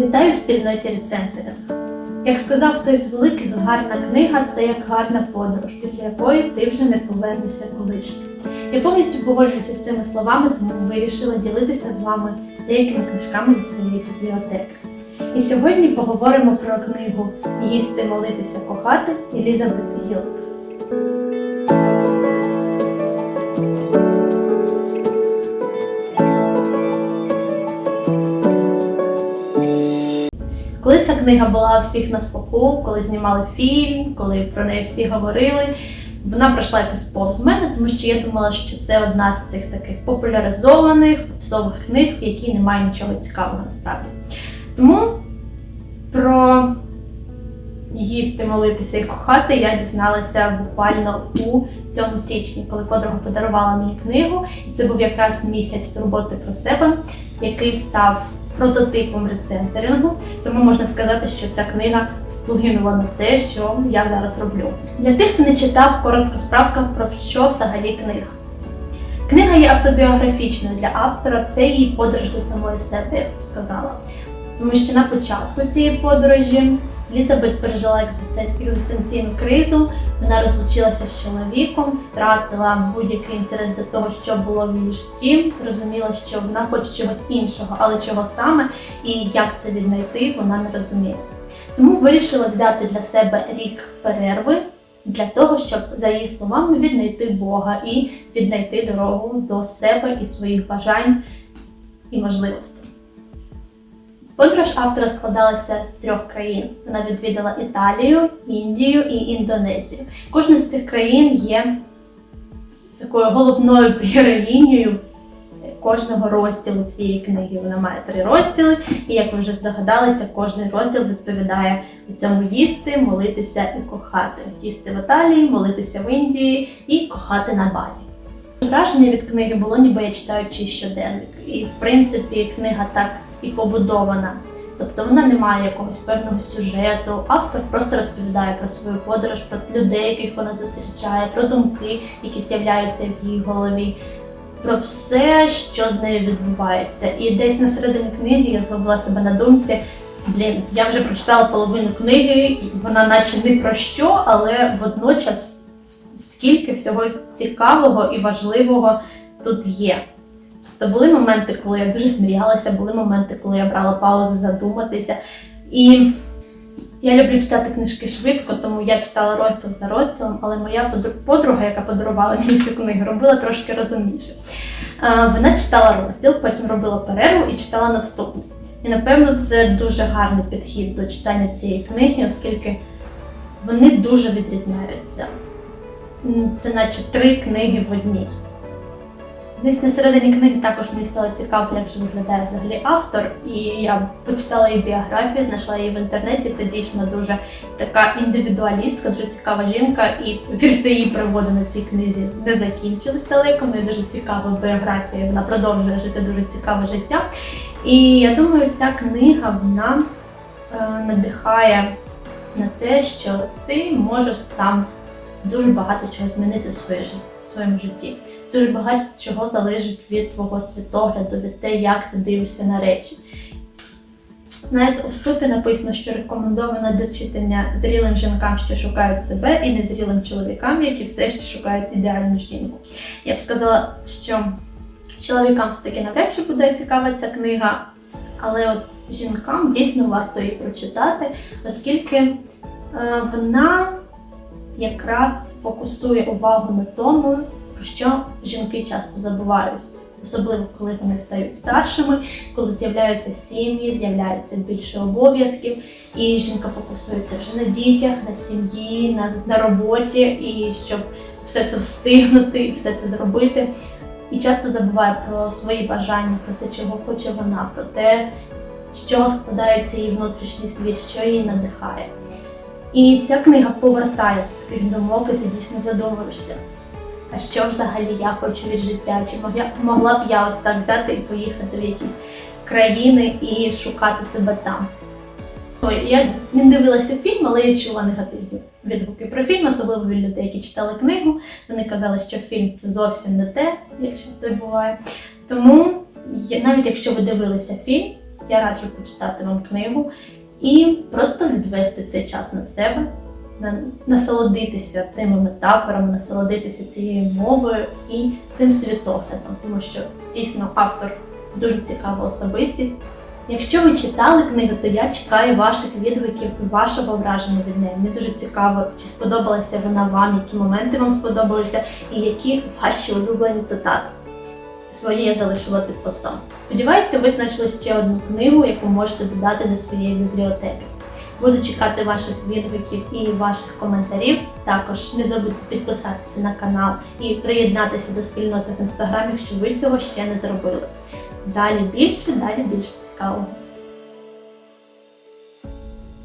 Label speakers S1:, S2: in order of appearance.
S1: Вітаю спільноті рецензера. Як сказав хтось з великих, гарна книга це як гарна подорож, після якої ти вже не повернешся колишнім. Я повністю погоджуюся з цими словами, тому вирішила ділитися з вами деякими книжками зі своєї бібліотеки. І сьогодні поговоримо про книгу Їсти, молитися, кохати Елізабет Гіл. Книга була всіх на слуху, коли знімали фільм, коли про неї всі говорили, вона пройшла якось повз мене, тому що я думала, що це одна з цих таких популяризованих попсових книг, в якій немає нічого цікавого насправді. Тому про їсти, молитися і кохати я дізналася буквально у цьому січні, коли подруга подарувала мені книгу, і це був якраз місяць турботи про себе, який став прототипом рецентерингу. Тому можна сказати, що ця книга вплинула на те, що я зараз роблю. Для тих, хто не читав, коротка справка про що взагалі книга. Книга є автобіографічною для автора, це її подорож до самої себе, я б сказала. Тому що на початку цієї подорожі Елізабет пережила екзистенційну кризу, вона розлучилася з чоловіком, втратила будь-який інтерес до того, що було в її житті, розуміла, що вона хоче чогось іншого, але чого саме і як це віднайти, вона не розуміє. Тому вирішила взяти для себе рік перерви для того, щоб, за її словами, віднайти Бога і віднайти дорогу до себе і своїх бажань і можливостей. Подорож автора складалася з трьох країн. Вона відвідала Італію, Індію і Індонезію. Кожна з цих країн є такою головною героїнею кожного розділу цієї книги. Вона має три розділи, і як ви вже здогадалися, кожний розділ відповідає у цьому їсти, молитися і кохати. Їсти в Італії, молитися в Індії і кохати на Балі. Враження від книги було, ніби я читаю чий щоденник. І в принципі книга так і побудована. Тобто вона не має якогось певного сюжету. Автор просто розповідає про свою подорож, про людей, яких вона зустрічає, про думки, які з'являються в її голові, про все, що з нею відбувається. І десь на середині книги я зловила себе на думці. Блін, я вже прочитала половину книги, вона наче не про що, але водночас скільки всього цікавого і важливого тут є. То були моменти, коли я дуже сміялася, були моменти, коли я брала паузи задуматися. І я люблю читати книжки швидко, тому я читала розділ за розділом, але моя подруга, яка подарувала мені цю книгу, робила трошки розумніше. Вона читала розділ, потім робила перерву і читала наступний. І напевно це дуже гарний підхід до читання цієї книги, оскільки вони дуже відрізняються. Це наче три книги в одній. Десь на середині книги також мені стало цікаво, як же виглядає взагалі автор. І я почитала її біографію, знайшла її в інтернеті. Це дійсно дуже така індивідуалістка, дуже цікава жінка. І вірте, її пригоди на цій книзі не закінчились далеко. Неї дуже цікава біографія. Вона продовжує жити дуже цікаве життя. І я думаю, ця книга вона е, надихає на те, що ти можеш сам дуже багато чого змінити в своє в своєму житті. Дуже багато чого залежить від твого світогляду, від те, як ти дивишся на речі. Знаєте, у вступі написано, що рекомендовано до читання зрілим жінкам, що шукають себе, і незрілим чоловікам, які все ще шукають ідеальну жінку. Я б сказала, що чоловікам все-таки навряд чи буде цікава ця книга, але от жінкам дійсно варто її прочитати, оскільки е, вона якраз фокусує увагу на тому, про що жінки часто забувають, особливо коли вони стають старшими, коли з'являються сім'ї, з'являється більше обов'язків, і жінка фокусується вже на дітях, на сім'ї, на, на роботі, і щоб все це встигнути, і все це зробити. І часто забуває про свої бажання, про те, чого хоче вона, про те, чого складається її внутрішній світ, що її надихає. І ця книга повертає таких думок, і ти дійсно задумуєшся. А що взагалі я хочу від життя? Чи могла, б я ось так взяти і поїхати в якісь країни і шукати себе там? Я не дивилася фільм, але я чула негативні відгуки про фільм, особливо від людей, які читали книгу. Вони казали, що фільм це зовсім не те, якщо так буває. Тому навіть якщо ви дивилися фільм, Я раджу почитати вам книгу і просто відвести цей час на себе, на- насолодитися цими метафорами, насолодитися цією мовою і цим світоглядом, тому що дійсно автор дуже цікава особистість. Якщо ви читали книгу, то я чекаю ваших відгуків і вашого враження від неї. Мені дуже цікаво, чи сподобалася вона вам, які моменти вам сподобалися, і які ваші улюблені цитати. Свої я залишила під постом. Сподіваюся, ви знайшли ще одну книгу, яку можете додати до своєї бібліотеки. Буду чекати ваших відгуків і ваших коментарів. Також не забудьте підписатися на канал і приєднатися до спільноти в інстаграмі, якщо ви цього ще не зробили. Далі більше, далі більше цікавого.